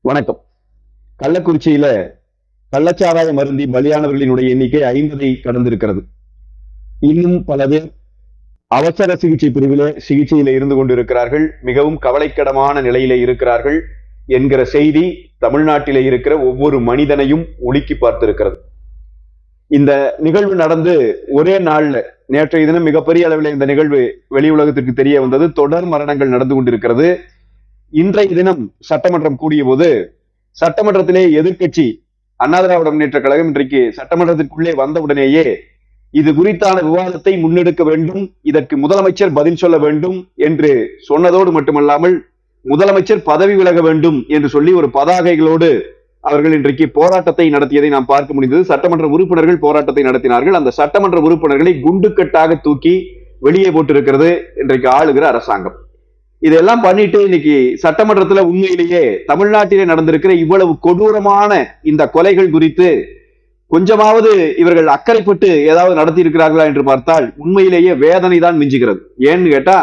வணக்கம். கள்ளக்குறிச்சியில கள்ளச்சாராய மருந்தி பலியானவர்களினுடைய எண்ணிக்கை ஐம்பதை கடந்திருக்கிறது. இன்னும் பல பேர் அவசர சிகிச்சை பிரிவிலே சிகிச்சையில இருந்து கொண்டிருக்கிறார்கள். மிகவும் கவலைக்கிடமான நிலையில இருக்கிறார்கள் என்கிற செய்தி தமிழ்நாட்டிலே இருக்கிற ஒவ்வொரு மனிதனையும் உலுக்கி பார்த்திருக்கிறது. இந்த நிகழ்வு நடந்து ஒரே நாள்ல நேற்றைய தினம் மிகப்பெரிய அளவில் இந்த நிகழ்வு வெளி உலகத்திற்கு தெரிய வந்தது. தொடர் மரணங்கள் நடந்து கொண்டிருக்கிறது. இன்றைய தினம் சட்டமன்றம் கூடிய போது சட்டமன்றத்திலே எதிர்கட்சி அண்ணா திராவிட முன்னேற்ற கழகம் இன்றைக்கு சட்டமன்றத்திற்குள்ளே வந்தவுடனேயே இது குறித்தான விவாதத்தை முன்னெடுக்க வேண்டும் இதற்கு முதலமைச்சர் பதில் சொல்ல வேண்டும் என்று சொன்னதோடு மட்டுமல்லாமல் முதலமைச்சர் பதவி விலக வேண்டும் என்று சொல்லி ஒரு பதாகைகளோடு அவர்கள் இன்றைக்கு போராட்டத்தை நடத்தியதை நாம் பார்க்க முடிந்தது. சட்டமன்ற உறுப்பினர்கள் போராட்டத்தை நடத்தினார்கள். அந்த சட்டமன்ற உறுப்பினர்களை குண்டுக்கட்டாக தூக்கி வெளியே போட்டிருக்கிறது இன்றைக்கு ஆளுகிற அரசாங்கம். இதெல்லாம் பண்ணிட்டு இன்னைக்கு சட்டமன்றத்துல உண்மையிலேயே தமிழ்நாட்டிலே நடந்திருக்கிற இவ்வளவு கொடூரமான இந்த கொலைகள் குறித்து கொஞ்சமாவது இவர்கள் அக்கறைப்பட்டு ஏதாவது நடத்தி இருக்கிறார்களா என்று பார்த்தால் உண்மையிலேயே வேதனை தான் மிஞ்சுகிறது. ஏன்னு கேட்டா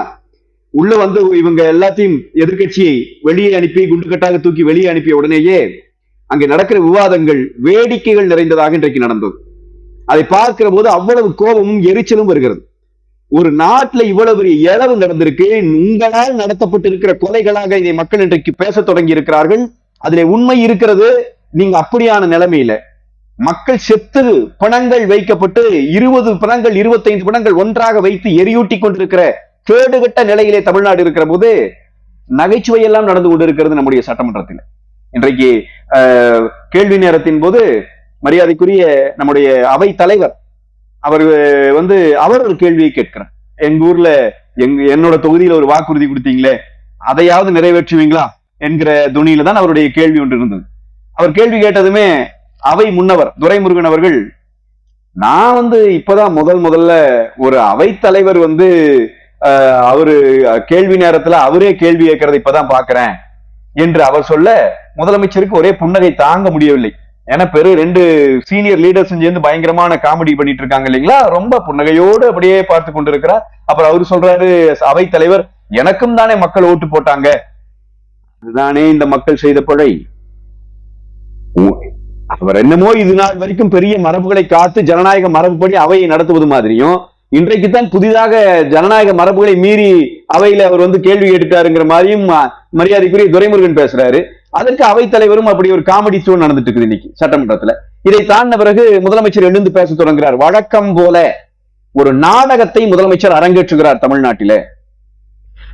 உள்ள வந்து இவங்க எல்லாத்தையும் எதிர்கட்சியை வெளியே அனுப்பி குண்டுகட்டாக தூக்கி வெளியே அனுப்பிய உடனேயே அங்கே நடக்கிற விவாதங்கள் வேடிக்கைகள் நிறைந்ததாக இன்றைக்கு நடந்தது. அதை பார்க்கிற போது அவ்வளவு கோபமும் எரிச்சலும் வருகிறது. ஒரு நாட்டுல இவ்வளவு பெரிய இழவு நடந்திருக்கு உங்களால் நடத்தப்பட்டிருக்கிற கொலைகளாக இதை மக்கள் இன்றைக்கு பேச தொடங்கி இருக்கிறார்கள் அதிலே உண்மை இருக்கிறது நீங்க அப்படியான நிலைமையில. மக்கள் செத்து பணங்கள் வைக்கப்பட்டு இருபது பணங்கள் இருபத்தைந்து பணங்கள் ஒன்றாக வைத்து எரியூட்டி கொண்டிருக்கிற கேடுகட்ட நிலையிலே தமிழ்நாடு இருக்கிற போது நகைச்சுவை எல்லாம் நடந்து கொண்டிருக்கிறது நம்முடைய சட்டமன்றத்தில். இன்றைக்கு கேள்வி நேரத்தின் போது மரியாதைக்குரிய நம்முடைய அவை தலைவர் அவர் வந்து அவர் ஒரு கேள்வியை கேட்கிறார். எங்க ஊர்ல எங்க என்னோட தொகுதியில ஒரு வாக்குறுதி கொடுத்தீங்களே அதையாவது நிறைவேற்றுவீங்களா என்கிற துணியில தான் அவருடைய கேள்வி ஒன்று இருந்தது. அவர் கேள்வி கேட்டதுமே அவை முன்னவர் துரைமுருகன் அவர்கள் நான் வந்து இப்பதான் முதல் முதல்ல ஒரு அவை தலைவர் வந்து அவரு கேள்வி நேரத்துல அவரே கேள்வி கேட்கறதை இப்பதான் பாக்குறேன் என்று அவர் சொல்ல முதலமைச்சருக்கு ஒரே புன்னகை தாங்க முடியவில்லை. ஏன்னா பெரு ரெண்டு சீனியர் லீடர்ஸ் சேர்ந்து பயங்கரமான காமெடி பண்ணிட்டு இருக்காங்க இல்லைங்களா? ரொம்ப புன்னகையோடு அப்படியே பார்த்து கொண்டிருக்கிறார். அப்புறம் அவரு சொல்றாரு அவை தலைவர் எனக்கும் தானே மக்கள் ஓட்டு போட்டாங்க. அதுதானே இந்த மக்கள் செய்த பழை. அவர் என்னமோ இது நாள் வரைக்கும் பெரிய மரபுகளை காத்து ஜனநாயக மரபுப்படி அவையை நடத்துவது மாதிரியும் இன்றைக்கு தான் புதிதாக ஜனநாயக மரபுகளை மீறி அவையில அவர் வந்து கேள்வி கேட்டுட்டாருங்கிற மாதிரியும் மரியாதைக்குரிய துரைமுருகன் பேசுறாரு. அதற்கு அவைத்தலைவரும் அப்படி ஒரு காமெடி ஷோ நடந்துட்டு இருக்குது இன்னைக்கு சட்டமன்றத்துல. இதை தாண்டின பிறகு முதலமைச்சர் எழுந்து பேச தொடங்குகிறார். வழக்கம் போல ஒரு நாடகத்தை முதலமைச்சர் அரங்கேற்றுகிறார் தமிழ்நாட்டில.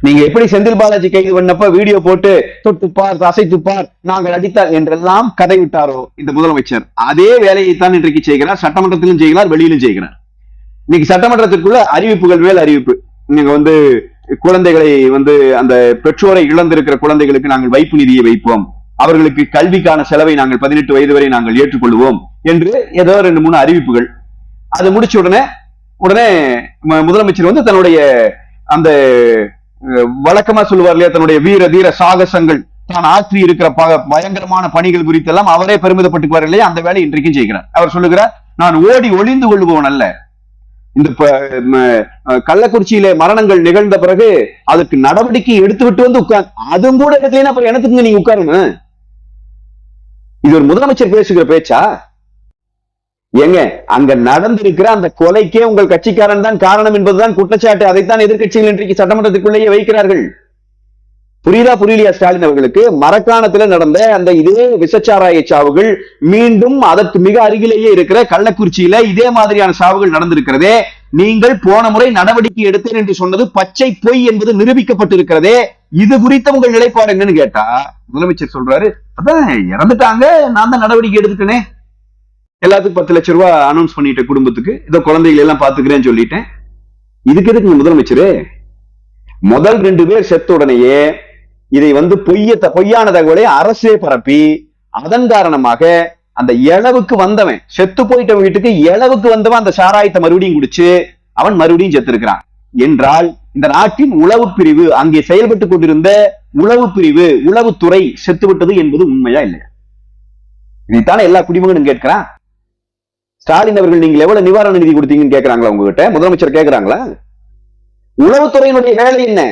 நீங்க எப்படி செந்தில் பாலாஜி கைது பண்ணப்ப வீடியோ போட்டு தொட்டுப்பார் அசைத்துப்பார் நாங்கள் அடித்தார் என்றெல்லாம் கதை விட்டாரோ இந்த முதலமைச்சர். அதே வேலையைத்தான் இன்றைக்கு செய்கிறார் சட்டமன்றத்திலும் செய்கிறார் வெளியிலும் செய்கிறார். இன்னைக்கு சட்டமன்றத்திற்குள்ள அறிவிப்புகள் மேல் அறிவிப்பு. நீங்க வந்து குழந்தைகளை வந்து அந்த பெற்றோரை இழந்திருக்கிற குழந்தைகளுக்கு நாங்கள் வைப்பு நிதியை வைப்போம். அவர்களுக்கு கல்விக்கான செலவை நாங்கள் பதினெட்டு வயது வரை நாங்கள் ஏற்றுக்கொள்வோம் என்று ஏதோ ரெண்டு மூணு அறிவிப்புகள். அது முடிச்ச உடனே உடனே முதலமைச்சர் வந்து தன்னுடைய அந்த வழக்கமா சொல்லுவார் இல்லையா தன்னுடைய வீர தீர சாகசங்கள் தான் ஆற்றி இருக்கிற பயங்கரமான பணிகள் குறித்தெல்லாம் அவரே பெருமிதப்பட்டுக்குவார் இல்லையா அந்த வேலை இன்றைக்கும் செய்கிறார். அவர் சொல்லுகிறார் நான் ஓடி ஒளிந்து கொள்பவன் அல்ல. இந்த கள்ளக்குறிச்சியில கள்ளக்குறிச்சியிலே மரணங்கள் நிகழ்ந்த பிறகு அதுக்கு நடவடிக்கை எடுத்து விட்டு வந்து உட்கார் அதுவும் கூட எடுக்கலைன்னா அப்புறம் எனத்துக்கு நீங்க உட்காருங்க இது ஒரு முதலமைச்சர் பேசுகிற பேச்சா? ஏங்க அங்க நடந்திருக்கிற அந்த கொலைக்கே உங்கள் கட்சிக்காரன் தான் காரணம் என்பதுதான் குற்றச்சாட்டு. அதைத்தான் எதிர்கட்சிகள் இன்றைக்கு சட்டமன்றத்துக்குள்ளேயே வைக்கிறார்கள். புரியுதா? புரியலையா ஸ்டாலின் அவர்களுக்கு? மரக்காணத்துல நடந்த அந்த இதே விசச்சாராய சாவுகள் மீண்டும் அதற்கு மிக அருகிலேயே இருக்கிற கள்ளக்குறிச்சியில இதே மாதிரியான சாவுகள் நடந்திருக்கிறதே. நீங்கள் போன முறை நடவடிக்கை எடுத்தேன் என்று சொன்னது பச்சை பொய் என்பது நிரூபிக்கப்பட்டிருக்கிறதே. இது குறித்த உங்கள் நிலைப்பாடு என்னன்னு கேட்டா முதலமைச்சர் சொல்றாரு அதான் இறந்துட்டாங்க நான் தான் நடவடிக்கை எடுத்துட்டேனே. எல்லாத்துக்கும் பத்து லட்சம் ரூபாய் அனௌன்ஸ் பண்ணிட்டேன் குடும்பத்துக்கு இதோ குழந்தைகள் எல்லாம் பாத்துக்கிறேன்னு சொல்லிட்டேன். இதுக்கு எதுக்கு முதலமைச்சரு? முதல் ரெண்டு பேர் செத்த உடனேயே இதை வந்து பொய்ய பொய்யான தகவலை அரசே பரப்பி அதன் காரணமாக அந்த இளவுக்கு வந்தவன் செத்து போயிட்ட வீட்டுக்கு இளவுக்கு வந்தவன் அந்த சாராயத்தை மறுபடியும் குடிச்சு அவன் மறுபடியும் செத்திருக்கிறான். என்றால் இந்த நாட்டின் உளவு பிரிவு அங்கே செயல்பட்டு கொண்டிருந்த உளவு பிரிவு உளவுத்துறை செத்துவிட்டது என்பது உண்மையா இல்லையா? இதைத்தானே எல்லா குடிமகனும் கேட்கிறான். ஸ்டாலின் அவர்கள் நீங்க எவ்வளவு நிவாரண நிதி கொடுத்தீங்கன்னு கேட்கிறாங்களா உங்ககிட்ட? முதலமைச்சர் கேக்குறாங்களா உளவுத்துறையினுடைய வேலை என்ன?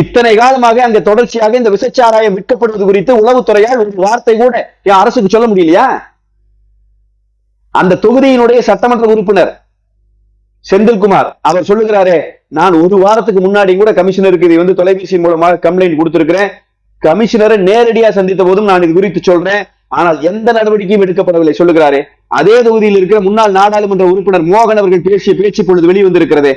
இத்தனை காலமாக அங்க தொடர்ச்சியாக இந்த விசச்சாராயம் விற்கப்படுவது குறித்து உளவுத்துறையால் ஒரு வார்த்தை கூட என் அரசுக்கு சொல்ல முடியலையா? அந்த தொகுதியினுடைய சட்டமன்ற உறுப்பினர் செந்தில்குமார் அவர் சொல்லுகிறாரே நான் ஒரு வாரத்துக்கு முன்னாடி கூட கமிஷனருக்கு இதை வந்து தொலைபேசி மூலமாக கம்ப்ளைண்ட் கொடுத்திருக்கிறேன். கமிஷனரை நேரடியா சந்தித்த போதும் நான் இது குறித்து சொல்றேன். ஆனால் எந்த நடவடிக்கையும் எடுக்கப்படவில்லை சொல்லுகிறாரே. அதே தொகுதியில் இருக்கிற முன்னாள் நாடாளுமன்ற உறுப்பினர் மோகன் அவர்கள் பேசிய பேச்சு பொழுது வெளிவந்திருக்கிறதே.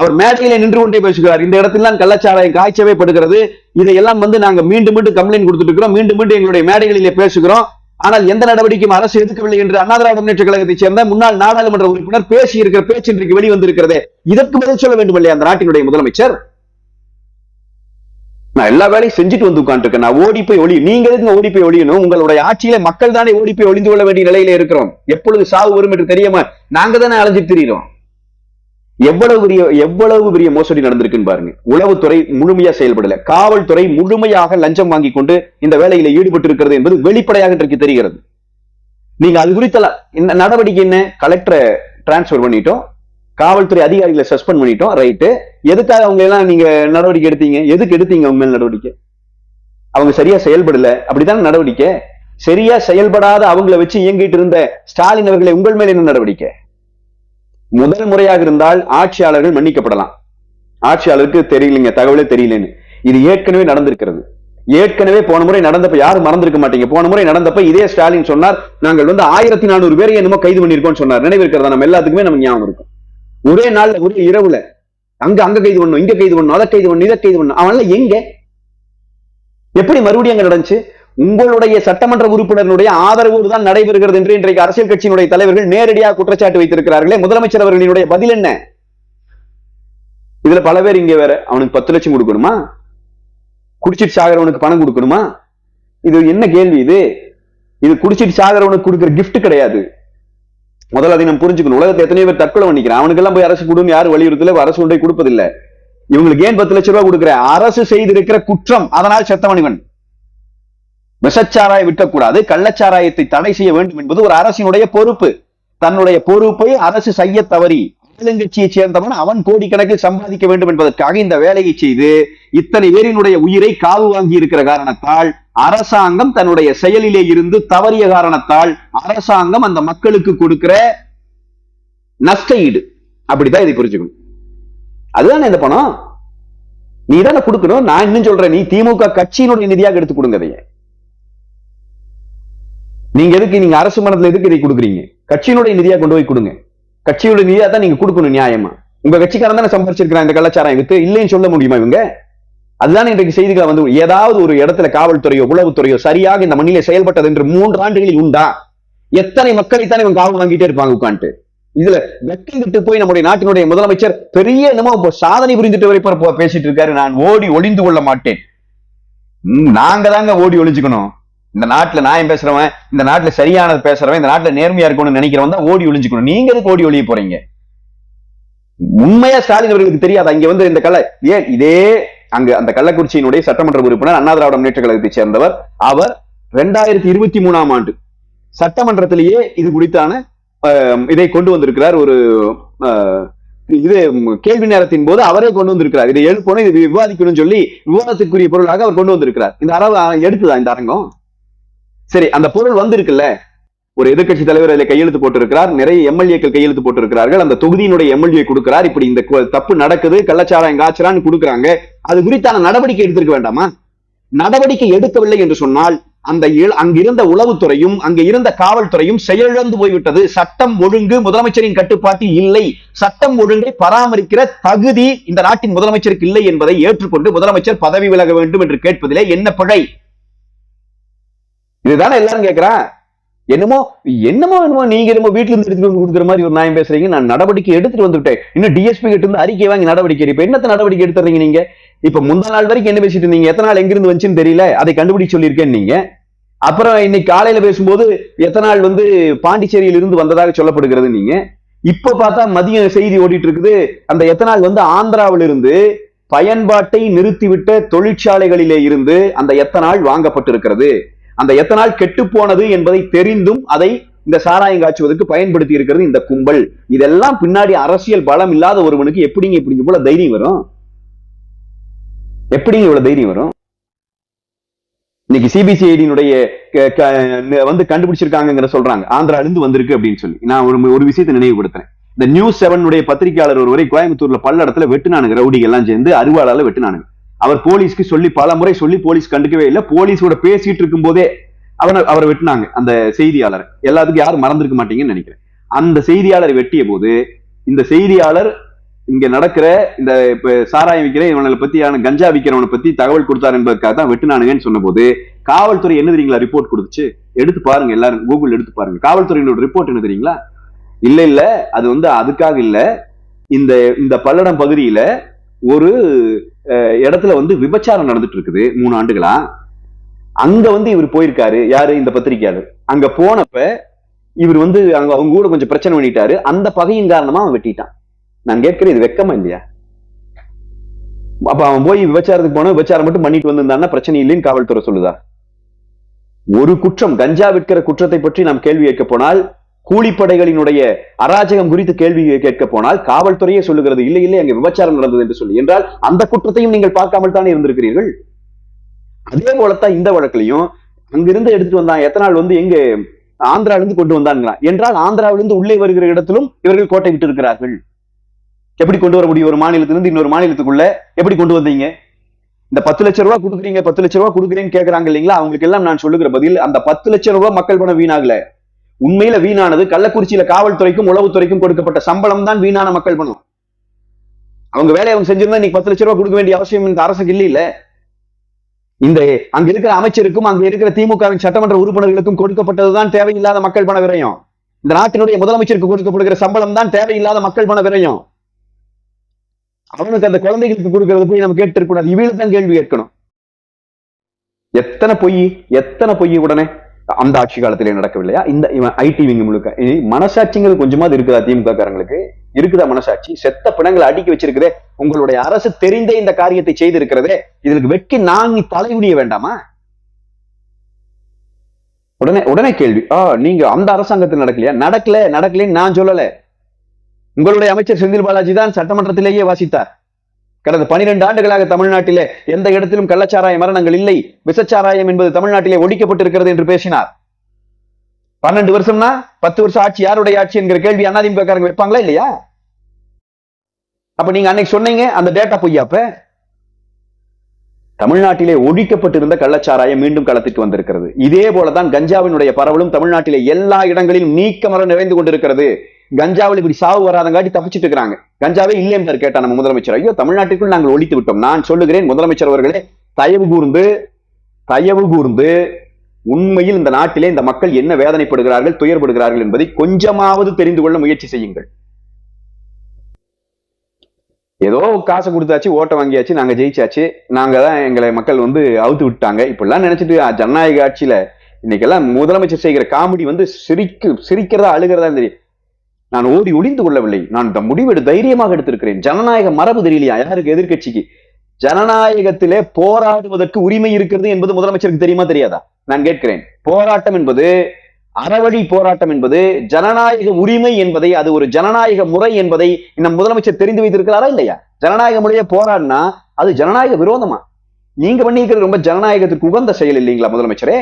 அவர் மேடையில நின்று கொண்டே பேசுகிறார். இந்த இடத்திலாம் கள்ளச்சாராயம் காய்ச்சவே படுகிறது. இதையெல்லாம் வந்து நாங்க மீண்டும் மீண்டும் கம்ப்ளைண்ட் கொடுத்துட்டு இருக்கிறோம் மீண்டும் மீண்டும் எங்களுடைய மேடைகளிலே பேசுகிறோம். ஆனால் எந்த நடவடிக்கையும் அரசு எடுக்கவில்லை என்று அண்ணா திராவிட முன்னேற்ற கழகத்தைச் சேர்ந்த முன்னாள் நாடாளுமன்ற உறுப்பினர் பேசி இருக்கிற பேச்சு இன்றைக்கு வெளிவந்திருக்கிறது. இதற்கு பதில் சொல்ல வேண்டும் இல்லையா அந்த நாட்டினுடைய முதலமைச்சர்? நான் எல்லா வேலையும் செஞ்சுட்டு வந்து உட்காந்துருக்கேன் நான் ஓடி போய் ஒளி நீங்க எதுக்கு ஓடி போய் ஒளியணும்? உங்களுடைய ஆட்சியில மக்கள் தானே ஓடி போய் ஒளிந்து கொள்ள வேண்டிய நிலையில இருக்கிறோம். எப்பொழுது சாவு வரும் என்று தெரியாம நாங்க தானே அலைஞ்சிட்டு திரியிறோம். எவ்வளவு பெரிய எவ்வளவு பெரிய மோசடி நடந்திருக்குன்னு பாருங்க. உளவுத்துறை முழுமையா செயல்படல. காவல்துறை முழுமையாக லஞ்சம் வாங்கி கொண்டு இந்த வேலையில ஈடுபட்டு இருக்கிறது என்பது வெளிப்படையாக இன்றைக்கு தெரிகிறது. நீங்க அது குறித்த இந்த நடவடிக்கை என்ன? கலெக்டரை டிரான்ஸ்பர் பண்ணிட்டோம். காவல்துறை அதிகாரிகளை சஸ்பெண்ட் பண்ணிட்டோம். ரைட்டு எதுக்காக அவங்க எல்லாம் நீங்க நடவடிக்கை எடுத்தீங்க? எதுக்கு எடுத்தீங்க அவங்க மேல் நடவடிக்கை? அவங்க சரியா செயல்படல. அப்படித்தானே நடவடிக்கை? சரியா செயல்படாத அவங்கள வச்சு இயங்கிட்டு இருந்த ஸ்டாலின் அவர்களை உங்கள் மேல் என்ன நடவடிக்கை? முதல் முறையாக இருந்தால் ஆட்சியாளர்கள் மன்னிக்கப்படலாம். ஆட்சியாளருக்கு தெரியலைங்க தகவலே தெரியலன்னு. இது ஏற்கனவே நடந்திருக்கிறது. ஏற்கனவே போன முறை நடந்தப்ப யாரும் மறந்திருக்க மாட்டீங்க. போன முறை நடந்தப்ப இதே ஸ்டாலின் சொன்னார் நாங்கள் வந்து ஆயிரத்தி நானூறு பேரை என்னமோ கைது பண்ணிருக்கோம்னு சொன்னார். நினைவு இருக்கிறதா நம்ம எல்லாத்துக்குமே நம்ம ஞாபகம் இருக்கும். ஒரே நாள்ல ஒரே இரவுல அங்க அங்க கைது பண்ணும் இங்க கைது பண்ணும் அதை கைது பண்ணும் இதை கைது பண்ணும் அவன்ல எங்க? எப்படி மறுபடியும் அங்க நடந்துச்சு? உங்களுடைய சட்டமன்ற உறுப்பினருடைய ஆதரவோடு தான் நடைபெறுகிறது என்று இன்றைக்கு அரசியல் கட்சியினுடைய தலைவர்கள் நேரடியாக குற்றச்சாட்டு வைத்திருக்கிறார்களே. முதலமைச்சர் அவர்களினுடைய பதில் என்ன? இதுல பல பேர் இங்க வேற. அவனுக்கு பத்து லட்சம் கொடுக்கணுமா? குடிச்சிட்டு சாகிறவனுக்கு பணம் கொடுக்கணுமா? இது என்ன கேள்வி இது? இது குடிச்சிட்டு சாகிறவனுக்கு கொடுக்குற கிஃப்ட் கிடையாது. முதல்ல அதை நம்ம புரிஞ்சுக்கணும். உலகத்தை எத்தனையோ பேர் தற்கொலை பண்ணிக்கிறான் அவனுக்கெல்லாம் போய் அரசு கொடுன்னு யாரும் வலியுறுத்தல அரசு ஒன்றை கொடுப்பதில்லை. இவங்களுக்கு ஏன் பத்து லட்சம் ரூபாய் கொடுக்குற? அரசு செய்திருக்கிற குற்றம். அதனால் செத்தவனிவன் விஷச்சாராயம் விற்கக்கூடாது கள்ளச்சாராயத்தை தடை செய்ய வேண்டும் என்பது ஒரு அரசினுடைய பொறுப்பு. தன்னுடைய பொறுப்பை அரசு செய்ய தவறி ஆளுங்கட்சியை சேர்ந்தவன் அவன் கோடிக்கணக்கில் சம்பாதிக்க வேண்டும் என்பதற்காக இந்த வேலையை செய்து இத்தனை பேரினுடைய உயிரை காவு வாங்கி இருக்கிற காரணத்தால் அரசாங்கம் தன்னுடைய செயலிலே இருந்து தவறிய காரணத்தால் அரசாங்கம் அந்த மக்களுக்கு கொடுக்கிற நஷ்ட ஈடு. அப்படிதான் இதை புரிஞ்சுக்கணும். அதுதானே இந்த பணம்? நீ தானே கொடுக்கணும்? நான் இன்னும் சொல்றேன் நீ திமுக கட்சியினுடைய நிதியாக எடுத்து கொடுங்கதையே நீங்க எதுக்கு நீங்க அரசு மனத்துல எதுக்கு இதை கொடுக்குறீங்க? கட்சியினுடைய நிதியா கொண்டு போய் கொடுங்க. கட்சியோட நிதியா தான் நீங்க கொடுக்கணும் நியாயமா? உங்க கட்சிக்காரன் தானே சம்பாரிச்சிருக்கிறான் இந்த கலாச்சாரம் வித்து இல்லைன்னு சொல்ல முடியுமா இவங்க? அதுதான் இன்றைக்கு செய்திகளை வந்து ஏதாவது ஒரு இடத்துல காவல்துறையோ உளவுத்துறையோ சரியாக இந்த மண்ணிலே செயல்பட்டது என்று மூன்று ஆண்டுகளில் உண்டா? எத்தனை மக்களைத்தான் இவங்க காவல் வாங்கிட்டே இருப்பாங்க உட்காந்துட்டு இதுல வெக்கம் விட்டு போய் நம்முடைய நாட்டினுடைய முதலமைச்சர் பெரிய என்னமோ இப்போ சாதனை புரிந்துட்டு வரை பேசிட்டு இருக்காரு. நான் ஓடி ஒளிந்து கொள்ள மாட்டேன். நாங்க தாங்க ஓடி ஒளிஞ்சுக்கணும். இந்த நாட்டுல நியாயம் பேசுறவன்? இந்த நாட்டுல சரியானது பேசுறவன் இந்த நாட்டுல நேர்மையா இருக்கணும்னு நினைக்கிறவன் தான் ஓடி ஒளிஞ்சுக்கணும். நீங்க எதுக்கு ஓடி ஒளிய போறீங்க? உண்மையா ஸ்டாலின் அவர்களுக்கு தெரியாது? அங்க வந்து இந்த கலை ஏன் இதே அங்க அந்த கள்ளக்குறிச்சியினுடைய சட்டமன்ற உறுப்பினர் அண்ணா திராவிட முன்னேற்ற கழகத்தைச் சேர்ந்தவர் அவர் ரெண்டாயிரத்தி இருபத்தி மூணாம் ஆண்டு சட்டமன்றத்திலேயே இது குறித்தான இதை கொண்டு வந்திருக்கிறார். ஒரு அஹ், இது கேள்வி நேரத்தின் போது அவரே கொண்டு வந்திருக்கிறார். இதை எழுப்பணும் இது விவாதிக்கணும்னு சொல்லி விவாதத்துக்குரிய பொருளாக அவர் கொண்டு வந்திருக்கிறார். இந்த அரவு எடுத்துதான் இந்த அரங்கம்? சரி அந்த பொருள் வந்திருக்குல்ல? ஒரு எதிர்கட்சி தலைவர் அதில் கையெழுத்து போட்டிருக்கிறார். நிறைய எம்எல்ஏக்கள் கையெழுத்து போட்டிருக்கிறார்கள். அந்த தொகுதியினுடைய எம்எல்ஏ கொடுக்கிறார். இப்படி இந்த தப்பு நடக்குது. கள்ளச்சாராயம் காய்ச்சறான்னு கொடுக்குறாங்க. அது குறித்தான நடவடிக்கை எடுத்திருக்க வேண்டாமா? நடவடிக்கை எடுக்கவில்லை என்று சொன்னால் அந்த அங்கிருந்த உளவுத்துறையும் அங்கு இருந்த காவல்துறையும் செயலிழந்து போய்விட்டது. சட்டம் ஒழுங்கு முதலமைச்சரின் கட்டுப்பாட்டில் இல்லை. சட்டம் ஒழுங்கை பராமரிக்கிற தகுதி இந்த நாட்டின் முதலமைச்சருக்கு இல்லை என்பதை ஏற்றுக்கொண்டு முதலமைச்சர் பதவி விலக வேண்டும் என்று கேட்பதிலே என்ன பிழை? இதுதானே எல்லாரும் கேட்கறேன் என்னமோ என்னமோ என்னமோ நீங்க என்னமோ வீட்டுல இருந்து எடுத்துட்டு வந்து கொடுக்குற மாதிரி ஒரு நியாயம் பேசுறீங்க. நான் நடவடிக்கை எடுத்துட்டு வந்துட்டேன். இன்னும் டிஎஸ்பி கிட்ட இருந்து அறிக்கை வாங்கி நடவடிக்கை இப்ப என்னத்த நடவடிக்கை எடுத்துறீங்க நீங்க? இப்ப முந்தா நாள் வரைக்கும் என்ன பேசிட்டு இருந்தீங்க? எத்தனை நாள் எங்கிருந்து வந்துச்சுன்னு தெரியல. அதை கண்டுபிடிச்சு சொல்லியிருக்கேன் நீங்க. அப்புறம் இன்னைக்கு காலையில பேசும்போது எத்தனை நாள் வந்து பாண்டிச்சேரியில இருந்து வந்ததாக சொல்லப்படுகிறது நீங்க. இப்ப பார்த்தா மதிய செய்தி ஓடிட்டு இருக்குது. அந்த எத்தனால் வந்து ஆந்திராவில் இருந்து பயன்பாட்டை நிறுத்திவிட்ட தொழிற்சாலைகளிலே இருந்து அந்த எத்தனால் வாங்கப்பட்டிருக்கிறது? அந்த எத்தனால் கெட்டு போனது என்பதை தெரிந்தும் அதை இந்த சாராயம் காய்ச்சுவதற்கு பயன்படுத்தி இருக்கிறது இந்த கும்பல். இதெல்லாம் பின்னாடி அரசியல் பலம் இல்லாத ஒருவனுக்கு எப்படிங்க இப்படி இவ்வளவு தைரியம் வரும்? எப்படிங்க இவ்வளவு தைரியம் வரும்? இன்னைக்கு சிபிசிஐடியினுடைய வந்து கண்டுபிடிச்சிருக்காங்கிற சொல்றாங்க. ஆந்திரால இருந்து வந்திருக்கு அப்படின்னு சொல்லி. நான் ஒரு ஒரு விஷயத்தை நினைவுபடுத்துறேன். இந்த நியூஸ் செவனுடைய பத்திரிகையாளர் ஒருவரை கோயம்புத்தூர்ல பல்ல இடத்துல வெட்டுனானுங்க. ரவுடிகள் எல்லாம் சேர்ந்து அருவாளால வெட்டுனானுங்க. அவர் போலீஸ்க்கு சொல்லி பல முறை சொல்லி போலீஸ் கண்டுக்கவே இல்லை. போலீஸோட பேசிட்டு இருக்கும் போதே அவனை அவரை வெட்டினாங்க அந்த செய்தியாளர். எல்லாத்துக்கும் யாரும் மறந்துருக்க மாட்டீங்கன்னு நினைக்கிறேன். அந்த செய்தியாளரை வெட்டிய போது இந்த செய்தியாளர் இங்க நடக்கிற இந்த இப்ப சாராயம் விற்கிற இவனை பத்தியான கஞ்சா விற்கிறவனை பத்தி தகவல் கொடுத்தார் என்பதற்காக தான் வெட்டினானுங்கன்னு சொன்னபோது காவல்துறை என்ன தெரியுங்களா ரிப்போர்ட் கொடுத்துச்சு? எடுத்து பாருங்க எல்லாரும் கூகுள் எடுத்து பாருங்க. காவல்துறையினோட ரிப்போர்ட் என்ன தெரியுங்களா? இல்ல இல்ல அது வந்து அதுக்காக இல்ல. இந்த இந்த பல்லடம் பகுதியில ஒரு அஹ், இடத்துல வந்து விபச்சாரம் நடந்துட்டு இருக்குது மூணு ஆண்டுகளா? அங்க வந்து இவர் போயிருக்காரு. யாரு? இந்த பத்திரிகையாளர். அங்க போனப்ப இவர் வந்து அங்க அவங்க கூட கொஞ்சம் பிரச்சனை பண்ணிட்டாரு. அந்த பகையின் காரணமா அவன் வெட்டிட்டான். நான் கேட்கிறேன் இது வெக்கமா இல்லையா? அப்ப அவன் போய் விபச்சாரத்துக்கு போன விபச்சாரம் மட்டும் பண்ணிட்டு வந்திருந்தான்னா பிரச்சனை இல்லைன்னு காவல்துறை சொல்லுதா? ஒரு குற்றம் கஞ்சா விற்கிற குற்றத்தை பற்றி நாம் கேள்வி கேட்க போனால் கூலிப்படைகளினுடைய அராஜகம் குறித்து கேள்வி கேட்க போனால் காவல்துறையே சொல்லுகிறது இல்லை இல்லை அங்கே விபச்சாரம் நடந்தது என்று சொல்லி. என்றால் அந்த குற்றத்தையும் நீங்கள் பார்க்காமல் தானே இருந்திருக்கிறீர்கள்? அதே போலத்தான் இந்த வழக்கிலையும் அங்கிருந்து எடுத்துட்டு வந்தான் எத்தனை நாள் வந்து எங்க ஆந்திரால இருந்து கொண்டு வந்தாங்களா என்றால் ஆந்திராவிலிருந்து உள்ளே வருகிற இடத்திலும் இவர்கள் கோட்டை விட்டு இருக்கிறார்கள். எப்படி கொண்டு வர முடியும்? ஒரு மாநிலத்திலிருந்து இன்னொரு மாநிலத்துக்குள்ள எப்படி கொண்டு வந்தீங்க? இந்த பத்து லட்சம் ரூபாய் கொடுக்குறீங்க பத்து லட்சம் ரூபாய் கொடுக்குறீங்கன்னு கேக்குறாங்க இல்லைங்களா? அவங்களுக்கு எல்லாம் நான் சொல்லுகிற பதில் அந்த பத்து லட்சம் ரூபாய் மக்கள் பணம் வீணாகல. உண்மையில வீணானது கள்ளக்குறிச்சியில காவல்துறைக்கும் உளவுத்துறைக்கும் கொடுக்கப்பட்ட சம்பளம் தான் வீணான மக்கள் பணம். அவங்க வேலையை அவங்க செஞ்சிருந்தா இன்னைக்கு பத்து லட்ச ரூபாய் கொடுக்க வேண்டிய அவசியம் இந்த அரசுக்கு இல்லை இல்ல இந்த அங்க இருக்கிற அமைச்சருக்கும் அங்க இருக்கிற திமுகவின் சட்டமன்ற உறுப்பினர்களுக்கும் கொடுக்கப்பட்டதுதான் தேவையில்லாத மக்கள் பண விரயம். இந்த நாட்டினுடைய முதலமைச்சருக்கு கொடுக்கப்படுகிற சம்பளம் தான் தேவையில்லாத மக்கள் பண விரயம். அவனுக்கு அந்த குழந்தைகளுக்கு கொடுக்கறது போய் நம்ம கேட்டு இருக்கக்கூடாது இவங்களுக்கு தான் கேள்வி கேட்கணும். எத்தனை பொய் எத்தனை பொய் உடனே? அந்த ஆட்சி காலத்திலே நடக்கவில்லையா? இந்த இவன் ஐடி விங்க முழுக்க. இனி மனசாட்சிங்கிறது கொஞ்சமாவது இருக்குதா திமுக காரங்களுக்கு? இருக்குதா மனசாட்சி? செத்த பிணங்களை அடுக்கி வச்சிருக்கிறதே உங்களுடைய அரசு தெரிந்தே இந்த காரியத்தை செய்திருக்கிறதே. இதற்கு வெட்கி நான் நீ வேண்டாமா? உடனே உடனே கேள்வி. ஆ நீங்க அந்த அரசாங்கத்தில் நடக்கலையா? நடக்கல நடக்கலன்னு நான் சொல்லல. உங்களுடைய அமைச்சர் செந்தில் பாலாஜி தான் சட்டமன்றத்திலேயே வாசித்தார். கடந்த பனிரெண்டு ஆண்டுகளாக தமிழ்நாட்டிலே எந்த இடத்திலும் கள்ளச்சாராய மரணங்கள் இல்லை. விசச்சாராயம் என்பது தமிழ்நாட்டிலே ஒழிக்கப்பட்டிருக்கிறது என்று பேசினார். பன்னெண்டு வருஷம்னா பத்து வருஷம் ஆட்சி யாருடைய ஆட்சி என்கிற கேள்வி அதிமுக வைப்பாங்களா இல்லையா? அப்ப நீங்க அன்னைக்கு சொன்னீங்க அந்த டேட்டா பொய்யாப்ப? தமிழ்நாட்டிலே ஒழிக்கப்பட்டிருந்த கள்ளச்சாராயம் மீண்டும் களத்திற்கு வந்திருக்கிறது. இதே போலதான் கஞ்சாவினுடைய பரவலும் தமிழ்நாட்டிலே எல்லா இடங்களிலும் நீக்கமர நிறைந்து கொண்டிருக்கிறது. கஞ்சாவில் இப்படி சாவு வராதங்காட்டி தப்பிச்சுட்டு இருக்கிறாங்க. கஞ்சாவே இல்லை என்று கேட்டா நம்ம முதலமைச்சர். ஐயோ தமிழ்நாட்டிற்குள் நாங்கள் ஒழித்து விட்டோம். நான் சொல்லுகிறேன் முதலமைச்சர் அவர்களே தயவு கூர்ந்து தயவு கூர்ந்து உண்மையில் இந்த நாட்டிலே இந்த மக்கள் என்ன வேதனைப்படுகிறார்கள் துயர்படுகிறார்கள் என்பதை கொஞ்சமாவது தெரிந்து கொள்ள முயற்சி செய்யுங்கள். ஏதோ காசு கொடுத்தாச்சு ஓட்டை வாங்கியாச்சு நாங்க ஜெயிச்சாச்சு நாங்க தான் எங்களை மக்கள் வந்து அவுத்து விட்டாங்க. இப்படிலாம் நினைச்சிட்டு ஜனநாயக ஆட்சியில இன்னைக்கெல்லாம் முதலமைச்சர் செய்கிற காமெடி வந்து சிரிக்கு சிரிக்கிறதா அழுகிறதா தெரியும். நான் ஓடி ஒளிந்து கொள்ளவில்லை. நான் இந்த முடிவெடு தைரியமாக எடுத்திருக்கிறேன். ஜனநாயக மரபு தெரியலையா? யாருக்கு எதிர்கட்சிக்கு ஜனநாயகத்திலே போராடுவதற்கு உரிமை இருக்கிறது என்பது முதலமைச்சருக்கு தெரியுமா தெரியாதா? நான் கேட்கிறேன். போராட்டம் என்பது அறவழி போராட்டம் என்பது ஜனநாயக உரிமை என்பதை அது ஒரு ஜனநாயக முறை என்பதை இந்த முதலமைச்சர் தெரிந்து வைத்திருக்கிறாரா இல்லையா? ஜனநாயக முறையை போராடினா அது ஜனநாயக விரோதமா? நீங்க பண்ணியிருக்கிறது ரொம்ப ஜனநாயகத்துக்கு உகந்த செயல் இல்லைங்களா முதலமைச்சரே?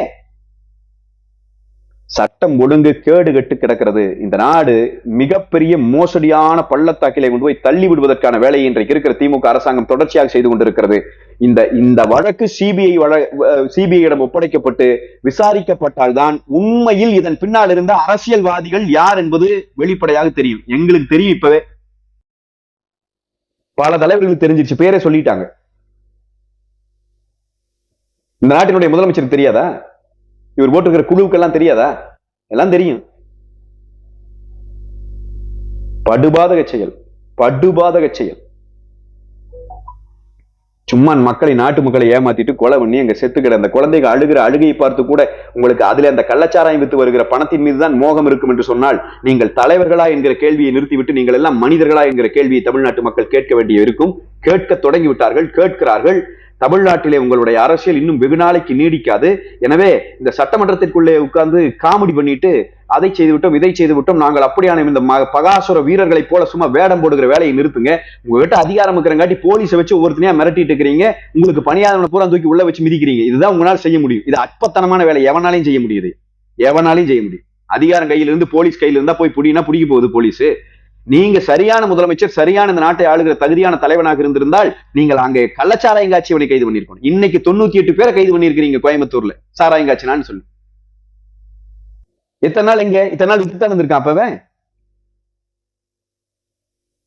சட்டம் ஒழுங்கு கேடு கெட்டு கிடக்கிறது. இந்த நாடு மிகப்பெரிய மோசடியான பள்ளத்தாக்கிலை கொண்டு போய் தள்ளி விடுவதற்கான வேலையை இன்றைக்கு இருக்கிற திமுக அரசாங்கம் தொடர்ச்சியாக செய்து கொண்டிருக்கிறது. இந்த இந்த வழக்கு சிபிஐ சிபிஐயிடம் ஒப்படைக்கப்பட்டு விசாரிக்கப்பட்டால்தான் உண்மையில் இதன் பின்னால் இருந்த அரசியல்வாதிகள் யார் என்பது வெளிப்படையாக தெரியும். எங்களுக்கு தெரியும் இப்பவே. பல தலைவர்களுக்கு தெரிஞ்சிருச்சு. பேரே சொல்லிட்டாங்க. இந்த நாட்டினுடைய முதலமைச்சருக்கு தெரியாதா? இவர் போட்டிருக்கிற குழுவுக்கெல்லாம் தெரியாதா? எல்லாம் தெரியும். படுபாதக செயல் படுபாதக செயல். சும்மா மக்களை நாட்டு மக்களை ஏமாத்திட்டு கொலை பண்ணி அங்க செத்து கிட அந்த குழந்தைங்க அழுகிற அழுகையை பார்த்து கூட உங்களுக்கு அதுல அந்த கள்ளச்சாராயம் வித்து வருகிற பணத்தின் மீது தான் மோகம் இருக்கும் என்று சொன்னால் நீங்கள் தலைவர்களா என்கிற கேள்வியை நிறுத்திவிட்டு நீங்கள் எல்லாம் மனிதர்களா என்கிற கேள்வியை தமிழ்நாட்டு மக்கள் கேட்க வேண்டிய இருக்கும். கேட்க தொடங்கி விட்டார்கள் கேட்கிறார்கள். தமிழ்நாட்டிலே உங்களுடைய அரசியல் இன்னும் வெகு நாளைக்கு நீடிக்காது. எனவே இந்த சட்டமன்றத்திற்குள்ளே உட்கார்ந்து காமெடி பண்ணிட்டு அதை செய்து விட்டோம் இதை செய்து விட்டோம் நாங்கள் அப்படியான இந்த ம- பகாசுர வீரர்களை போல சும்மா வேடம் போடுகிற வேலையை நிறுத்துங்க. உங்ககிட்ட அதிகாரம் இருக்கிறங்காட்டி போலீஸை வச்சு ஒவ்வொருத்தனையா மிரட்டிட்டு இருக்கிறீங்க. உங்களுக்கு பணியாதவனை பூரா தூக்கி உள்ள வச்சு மிதிக்கிறீங்க. இதுதான் உங்களால் செய்ய முடியும். இது அற்பத்தனமான வேலை. எவனாலையும் செய்ய முடியுது. எவனாலையும் செய்ய முடியும். அதிகாரம் கையில இருந்து போலீஸ் கையில இருந்தா போய் புடினா பிடிக்க போகுது போலீஸ். நீங்க சரியான முதலமைச்சர் சரியான இந்த நாட்டை ஆளுகிற தகுதியான தலைவனாக இருந்திருந்தால் நீங்கள் அங்கே கள்ளச்சாராயங்காட்சி அவனை கைது பண்ணிருக்கணும் இன்னைக்கு தொண்ணூத்தி எட்டு பேரை கைது பண்ணிருக்கிறீங்க கோயம்புத்தூர்ல. சாராயங்காட்சினான்னு சொல்லு எத்தனை நாள் எங்க இத்தனை நாள் வித்து இருந்திருக்கான் அப்பவே.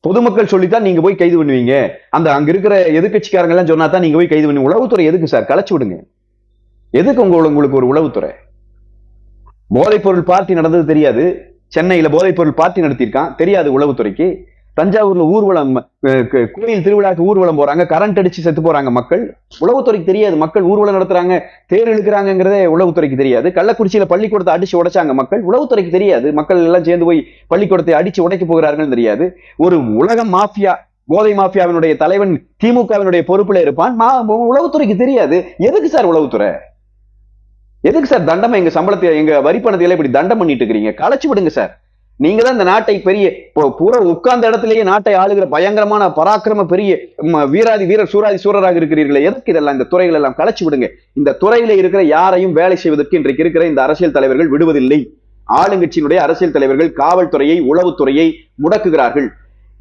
பொதுமக்கள் சொல்லித்தான் நீங்க போய் கைது பண்ணுவீங்க. அந்த அங்க இருக்கிற எதிர்கட்சிக்காரங்க எல்லாம் சொன்னா தான் நீங்க போய் கைது பண்ணி உளவுத்துறை எதுக்கு சார்? கலைச்சு விடுங்க. எதுக்கு உங்களுக்கு உங்களுக்கு ஒரு உளவுத்துறை? போதைப்பொருள் பார்ட்டி நடந்தது தெரியாது. சென்னையில் போதைப்பொருள் பார்ட்டி நடத்தியிருக்கான். தெரியாது உளவுத்துறைக்கு. தஞ்சாவூர்ல ஊர்வலம் கோயில் திருவிழாக்கு ஊர்வலம் போறாங்க. கரண்ட் அடிச்சு செத்து போறாங்க மக்கள். உளவுத்துறைக்கு தெரியாது. மக்கள் ஊர்வலம் நடத்துறாங்க. தேர் இழுக்கிறாங்கிறதே உளவுத்துறைக்கு தெரியாது. கள்ளக்குறிச்சியில பள்ளிக்கூடத்தை அடிச்சு உடைச்சாங்க மக்கள். உளவுத்துறைக்கு தெரியாது. மக்கள் எல்லாம் சேர்ந்து போய் பள்ளிக்கூடத்தை அடிச்சு உடைக்க போகிறார்கள் தெரியாது. ஒரு உலக மாஃபியா போதை மாஃபியாவினுடைய தலைவன் திமுகவினுடைய பொறுப்புல இருப்பான். உளவுத்துறைக்கு தெரியாது. எதுக்கு சார் உளவுத்துறை? எதுக்கு சார் தண்டமா? எங்க சம்பளத்தை எங்க வரி பணத்தையில இப்படி தண்டம் பண்ணிட்டு இருக்கிறீங்க? களைச்சு விடுங்க சார். நீங்க தான் இந்த நாட்டை பெரிய பூரா உட்கார்ந்த இடத்துலயே நாட்டை ஆளுகிற பயங்கரமான பராக்கிரம பெரிய வீராதி வீரர் சூராதி சூரராக இருக்கிறீர்களே. எதற்கு இதெல்லாம் இந்த துறைகள் எல்லாம் களைச்சு விடுங்க? இந்த துறையில இருக்கிற யாரையும் வேலை செய்வதற்கு இன்றைக்கு இருக்கிற இந்த அரசியல் தலைவர்கள் விடுவதில்லை. ஆளுங்கட்சியினுடைய அரசியல் தலைவர்கள் காவல்துறையை உளவுத்துறையை முடக்குகிறார்கள்.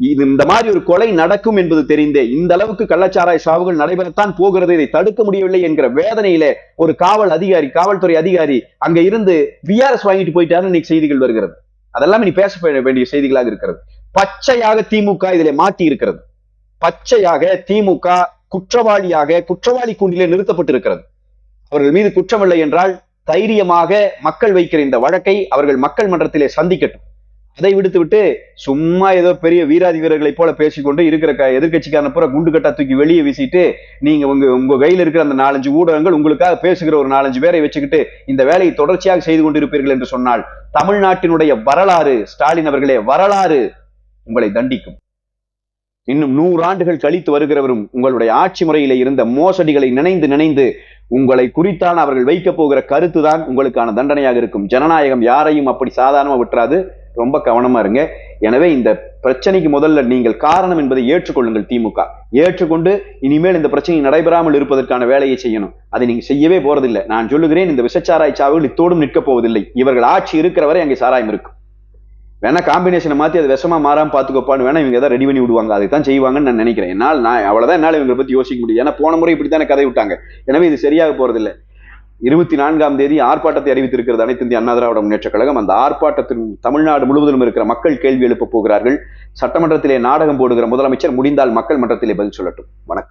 இது இந்த மாதிரி ஒரு கொலை நடக்கும் என்பது தெரிந்தே இந்த அளவுக்கு கள்ளச்சாராய சாவுகள் நடைபெறத்தான் போகிறது. இதை தடுக்க முடியவில்லை என்கிற வேதனையில ஒரு காவல் அதிகாரி காவல்துறை அதிகாரி அங்க இருந்து விஆர்எஸ் வாங்கிட்டு போயிட்டாருன்னு இன்னைக்கு செய்திகள் வருகிறது. அதெல்லாம் இனி பேச வேண்டிய செய்திகளாக இருக்கிறது. பச்சையாக திமுக இதிலே மாட்டி இருக்கிறது. பச்சையாக திமுக குற்றவாளியாக குற்றவாளி கூண்டிலே நிறுத்தப்பட்டிருக்கிறது. அவர்கள் மீது குற்றமில்லை என்றால் தைரியமாக மக்கள் வைக்கிற இந்த வழக்கை அவர்கள் மக்கள் மன்றத்திலே சந்திக்கட்டும். அதை விடுத்துவிட்டு சும்மா ஏதோ பெரிய வீராதி வீரர்களைப் போல பேசிக்கொண்டு இருக்கிற க- எதிர்க்கட்சிக்காரன பூரா குண்டு கட்டா தூக்கி வெளியே வீசிட்டு நீங்க உங்க உங்க கையில இருக்கிற அந்த நாலஞ்சு ஊடகங்கள் உங்களுக்காக பேசுகிற ஒரு நாலஞ்சு பேரை வச்சுக்கிட்டு இந்த வேலையை தொடர்ச்சியாக செய்து கொண்டிருப்பீர்கள் என்று சொன்னால் தமிழ்நாட்டினுடைய வரலாறு ஸ்டாலின் அவர்களே வரலாறு உங்களை தண்டிக்கும். இன்னும் நூறு ஆண்டுகள் கழித்து வருகிறவரும் உங்களுடைய ஆட்சி முறையிலே இருந்த மோசடிகளை நினைந்து நினைந்து உங்களை குறித்தான் அவர்கள் வைக்கப் போகிற கருத்து தான் உங்களுக்கான தண்டனையாக இருக்கும். ஜனநாயகம் யாரையும் அப்படி சாதாரணமா விட்டுறாது. ரொம்ப கவனமா இருங்க. எனவே இந்த பிரச்சனைக்கு முதல்ல நீங்கள் காரணம் என்பதை ஏற்றுக்கொள்ளுங்கள் திமுக. ஏற்றுக்கொண்டு இனிமேல் இந்த பிரச்சனை நடைபெறாமல் இருப்பதற்கான வேலையை செய்யணும். அதை நீங்க செய்யவே போறதில்லை. நான் சொல்லுகிறேன் இந்த விசச்சாராய் சாவுகள் இத்தோடும் நிற்கப் போவதில்லை. இவர்கள் ஆட்சி இருக்கிற வரை அங்கே சாராயம் இருக்கும். வேணா காம்பினேஷனை மாத்தி அது விஷமா மாறாம பாத்துக்கோப்பான்னு வேணா இவங்க ஏதாவது ரெடி பண்ணி விடுவாங்க. அதை தான் செய்வாங்கன்னு நான் நினைக்கிறேன். என்னால் நான் அவ்வளவுதான் என்னால் இவங்களை பத்தி யோசிக்க முடியும். ஏன்னா போன முறை இப்படித்தானே கதை விட்டாங்க. எனவே இது சரியாக போறதில்லை. இருபத்தி நான்காம் தேதி ஆர்ப்பாட்டத்தை அறிவித்திருக்கிறது அனைத்து இந்திய அண்ணா திராவிட முன்னேற்ற கழகம். அந்த ஆர்ப்பாட்டத்தின் தமிழ்நாடு முழுவதிலும் இருக்கிற மக்கள் கேள்வி எழுப்பப் போகிறார்கள். சட்டமன்றத்திலே நாடகம் போடுகிற முதலமைச்சர் முடிந்தால் மக்கள் மன்றத்திலே பதில் சொல்லட்டும். வணக்கம்.